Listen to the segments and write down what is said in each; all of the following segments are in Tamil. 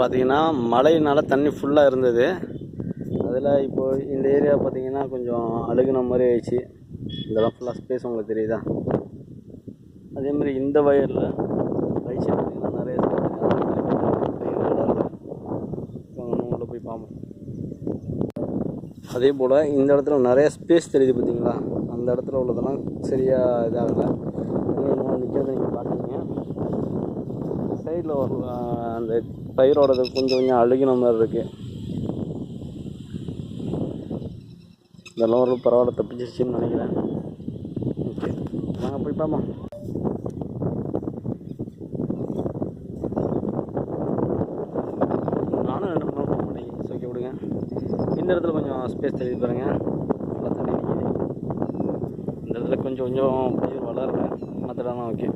பார்த்தீங்கன்னா மழையினால் தண்ணி ஃபுல்லாக இருந்தது. அதில் இப்போ இந்த ஏரியா பார்த்தீங்கன்னா கொஞ்சம் அழுகுன மாதிரி ஆயிடுச்சு. இதெல்லாம் ஃபுல்லாக ஸ்பேஸ் உங்களுக்கு தெரியுதா? அதே மாதிரி இந்த வயலில் ரைட் சைடு பார்த்தீங்கன்னா நிறைய உள்ளே போய் பார்ப்போம் அதே போல் இந்த இடத்துல நிறைய ஸ்பேஸ் தெரியுது பார்த்தீங்களா அந்த இடத்துல உள்ளதெல்லாம் சரியாக இதாகலை. சைடில் அந்த பயிரோடது கொஞ்சம் கொஞ்சம் அழுகின மாதிரி இருக்குது இதெல்லாம் ஒரு பரவாயில்ல தப்பிச்சிருச்சுன்னு நினைக்கிறேன். ஓகே நாங்கள் போய் பார்ப்போம். நானும் ரெண்டு மணி நேரம் போக ஓகே விடுங்க இந்த இடத்துல கொஞ்சம் ஸ்பேஸ் தெளிவு பாருங்க. நல்லா தண்ணி நிற்கிது இந்த இடத்துல கொஞ்சம் கொஞ்சம் பயிர் வளருங்க மற்ற ஓகே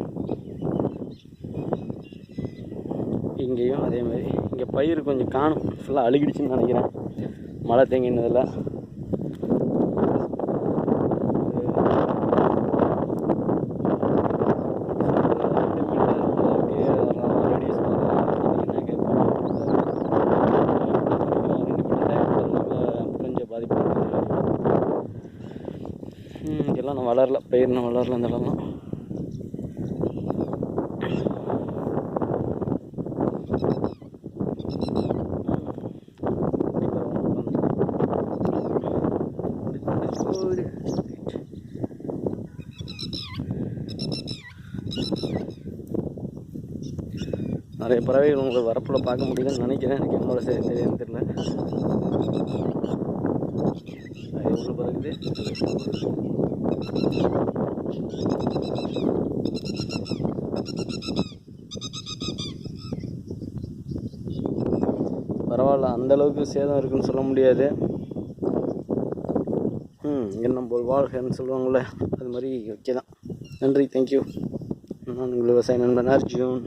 இங்கேயும் அதே மாதிரி. இங்கே பயிர் கொஞ்சம் காணும். ஃபுல்லாக அழுகிடுச்சுன்னு நினைக்கிறேன். மழை தேங்கினதில் பாதிப்பு ம், நான் வளரல. பயிர் இன்னும் வளரல இந்த இடம்லாம் நிறைய பறவைகள் உங்களுக்கு வரப்பில் பார்க்க முடியுதுன்னு நினைக்கிறேன். எனக்கு என்னோட சரி தெரியாதுன்னு தெரியல. எவ்வளோ பறக்குது. பரவாயில்ல அந்த அளவுக்கு சேதம் இருக்குன்னு சொல்ல முடியாது. ம் என்ன போல் வாழ்கன்னு சொல்லுவாங்கள்ல அது மாதிரி ஓகே தான். நன்றி தேங்க்யூ நான் உங்கள் விவசாய நண்பன் அர்ஜுன்.